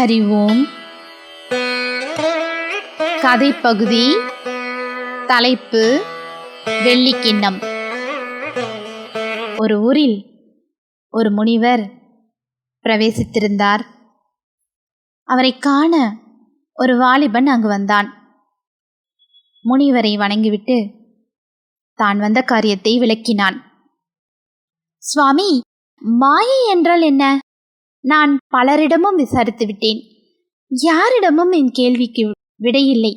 ஹரி ஓம் கதை பகுதி தலைப்பு வெள்ளிக்கிண்ணம். ஒரு ஊரில் ஒரு முனிவர் பிரவேசித்திருந்தார். அவரை காண ஒரு வாலிபன் அங்கு வந்தான். முனிவரை வணங்கிவிட்டு தான் வந்த காரியத்தை விளக்கினான். சுவாமி மாயை என்றால் என்ன? நான் பலரிடமும் விசாரித்து விட்டேன். யாரிடமும் என் கேள்விக்கு விடையில்லை.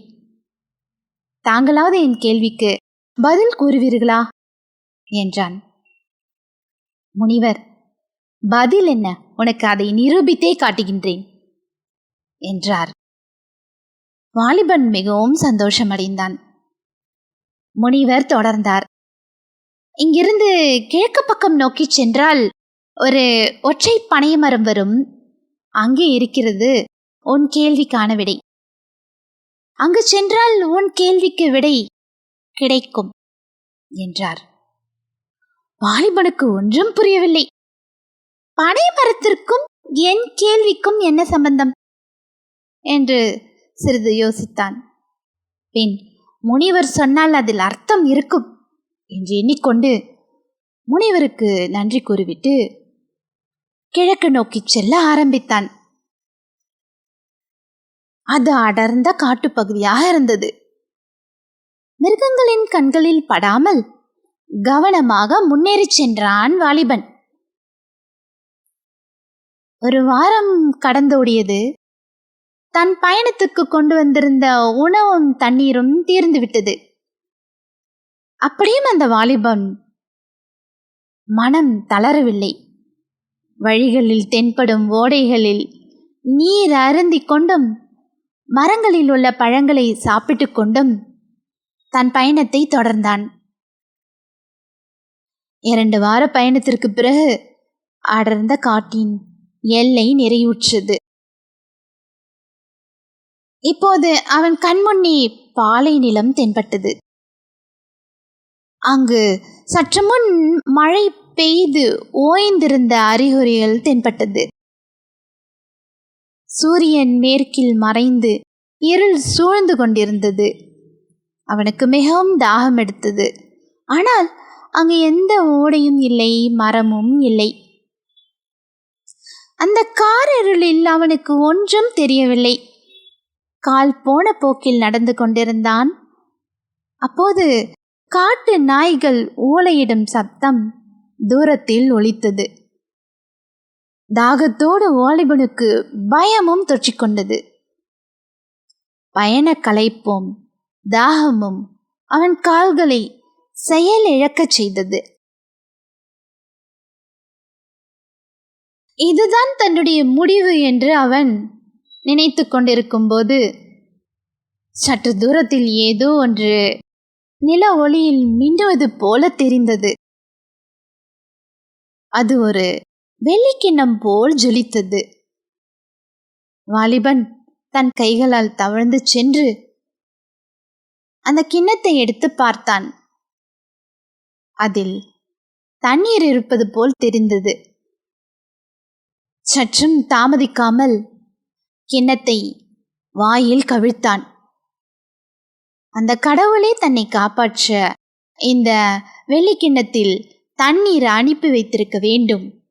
தாங்களாவது என் கேள்விக்கு பதில் கூறுவீர்களா? என்றான். முனிவர் பதில் என்ன? உனக்கு அதை நிரூபித்தே காட்டுகின்றேன் என்றார். வாலிபன் மிகவும் சந்தோஷமடைந்தான். முனிவர் தொடர்ந்தார். இங்கிருந்து கிழக்கு பக்கம் நோக்கிச் சென்றால் ஒரு ஒற்றை பனைமரம் வரும். அங்கே இருக்கிறது உன் கேள்விக்கான விடை. அங்கு சென்றால் உன் கேள்விக்கு விடை கிடைக்கும் என்றார். வாலிபனுக்கு ஒன்றும் புரியவில்லை. பனை மரத்திற்கும் என் கேள்விக்கும் என்ன சம்பந்தம்? என்று சிறிது யோசித்தான். பின் முனிவர் சொன்னால் அதில் அர்த்தம் இருக்கும் என்று எண்ணிக்கொண்டு முனிவருக்கு நன்றி கூறிவிட்டு கிழக்கு நோக்கிச் செல்ல ஆரம்பித்தான். அது அடர்ந்த காட்டுப்பகுதியாக இருந்தது. மிருகங்களின் கண்களில் படாமல் கவனமாக முன்னேறிச் சென்றான் வாலிபன். ஒரு வாரம் கடந்தோடியது. தன் பயணத்துக்கு கொண்டு வந்திருந்த உணவும் தண்ணீரும் தீர்ந்து விட்டது. அப்படியும் அந்த வாலிபன் மனம் தளரவில்லை. வழிகளில் தென்படும் ஓடைகளில் நீர் அருந்திக் கொண்டும் மரங்களில் உள்ள பழங்களை சாப்பிட்டு கொண்டும் தன் பயணத்தை தொடர்ந்தான். இரண்டு வார பயணத்திற்கு பிறகு அடர்ந்த காட்டின் எல்லை நிறைவுற்றது. இப்போது அவன் கண்முன்னே பாலை நிலம் தென்பட்டது. அங்கு சற்று முன் மழை பெய்து ஓய்ந்திருந்த அறிகுறிகள் தென்பட்டது. சூரியன் மேற்கில் மறைந்து இருள் சூழ்ந்து கொண்டிருந்தது. அவனுக்கு மிகவும் தாகம் எடுத்தது. ஆனால் அங்கு எந்த ஓடையும் இல்லை மரமும் இல்லை. அந்த காரிருளில் அவனுக்கு ஒன்றும் தெரியவில்லை. கால் போன போக்கில் நடந்து கொண்டிருந்தான். அப்போது காட்டு நாய்கள் ஓலையிடும் சப்தம் தூரத்தில் ஒலித்தது. தாகத்தோடு வாலிபனுக்கு பயமும் தொற்றிக்கொண்டது. பயண களைப்போம் தாகமும் அவன் கால்களை செயல் இழக்கச் செய்தது. இதுதான் தன்னுடைய முடிவு என்று அவன் நினைத்து கொண்டிருக்கும் போது சற்று தூரத்தில் ஏதோ ஒன்று நில ஒளியில் மின்னுவது போல தெரிந்தது. அது ஒரு வெள்ளிக்கிண்ணம் போல் ஜொலித்தது. வாலிபன் தன் கைகளால் தவழ்ந்து சென்று அந்த கிண்ணத்தை எடுத்து பார்த்தான். அதில் தண்ணீர் இருப்பது போல் தெரிந்தது. சற்றும் தாமதிக்காமல் கிண்ணத்தை வாயில் கவிழ்த்தான். அந்த கடவுளே தன்னை காப்பாற்ற இந்த வெள்ளிக்கிண்ணத்தில் தண்ணீர் அனுப்பி வைத்திருக்க வேண்டும்.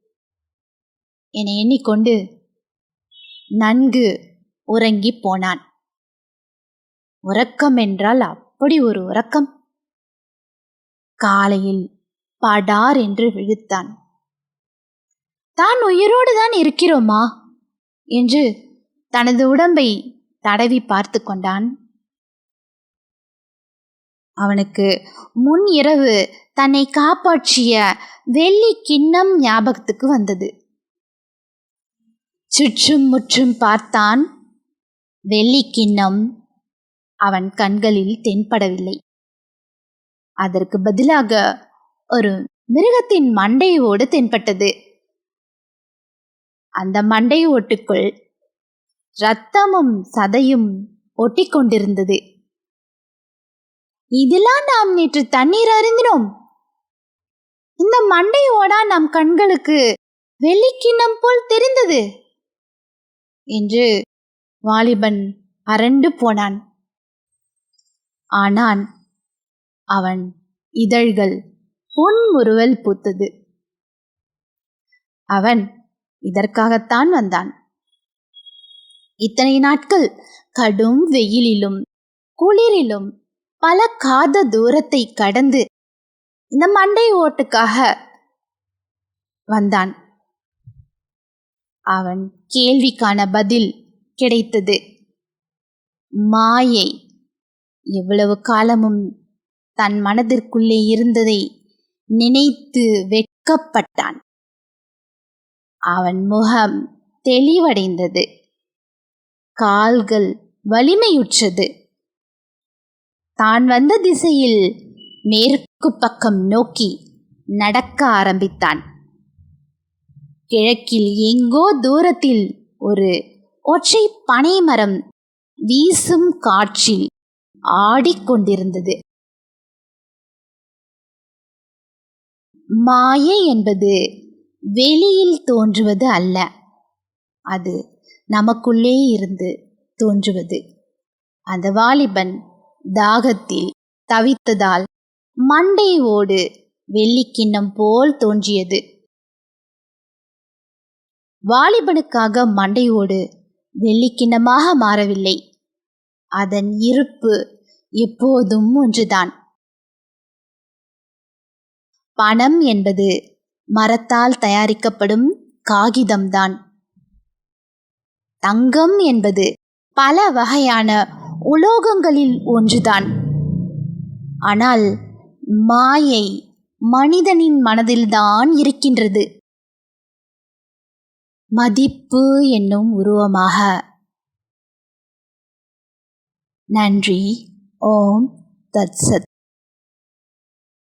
என எண்ணிக்கொண்டு நன்கு உறங்கி போனான். உறக்கம் என்றால் அப்படி ஒரு உறக்கம். காலையில் படார் என்று விழுத்தான். தான் உயிரோடு தான் இருக்கிறோமா? என்று தனது உடம்பை தடவி பார்த்து கொண்டான். அவனுக்கு முன் இரவு தன்னை காப்பாற்றிய வெள்ளி கிண்ணம் ஞாபகத்துக்கு வந்தது. சுற்றும் முற்றும் பார்த்தான் வெள்ளி கிண்ணம் அவன் கண்களில் தென்படவில்லை. அதற்கு பதிலாக ஒரு மிருகத்தின் மண்டை ஓடு தென்பட்டது. அந்த மண்டை ஓட்டுக்குள் இரத்தமும் சதையும் ஒட்டி கொண்டிருந்தது இதெல்லாம் நாம் நேற்று தண்ணீர் அருந்தினோம். இந்த மண்டையோடா ஓடா நம் கண்களுக்கு வெள்ளிக்கிண்ணம் போல் தெரிந்தது. என்று வாலிபன் அரண்டு போனான். ஆனான் அவன் இதழ்கள் புன்முறுவல் பூத்தது. அவன் இதற்காகத்தான் வந்தான். இத்தனை நாட்கள் கடும் வெயிலிலும் குளிரிலும் பல காத தூரத்தை கடந்து இந்த மண்டை ஓட்டுக்காக வந்தான். அவன் கேள்விக்கான பதில் கிடைத்தது. மாயை எவ்வளவு காலமும் தன் மனதிற்குள்ளே இருந்ததை நினைத்து வெட்கப்பட்டான். அவன் முகம் தெளிவடைந்தது. கால்கள் வலிமையுற்றது. தான் வந்த திசையில் மேற்கு பக்கம் நோக்கி நடக்க ஆரம்பித்தான். கிழக்கில் எங்கோ தூரத்தில் ஒரு ஒற்றை பனைமரம் வீசும் காற்றில் ஆடிக்கொண்டிருந்தது. மாயை என்பது வெளியில் தோன்றுவது அல்ல அது நமக்குள்ளே இருந்து தோன்றுவது. அந்த வாலிபன் தாகத்தில் தவித்ததால் மண்டை ஓடு வெள்ளிக்கிண்ணம் போல் தோன்றியது. வாலிபனுக்காக மண்டையோடு வெள்ளிக்கிண்ணமாக மாறவில்லை. அதன் இருப்பு எப்போதும் ஒன்றுதான். பணம் என்பது மரத்தால் தயாரிக்கப்படும் காகிதம்தான். தங்கம் என்பது பல வகையான உலோகங்களில் ஒன்றுதான். ஆனால் மாயை மனிதனின் மனதில்தான் இருக்கின்றது. மதிப்பு என்னும் உருவமாக. நன்றி. ஓம் தத்சத்.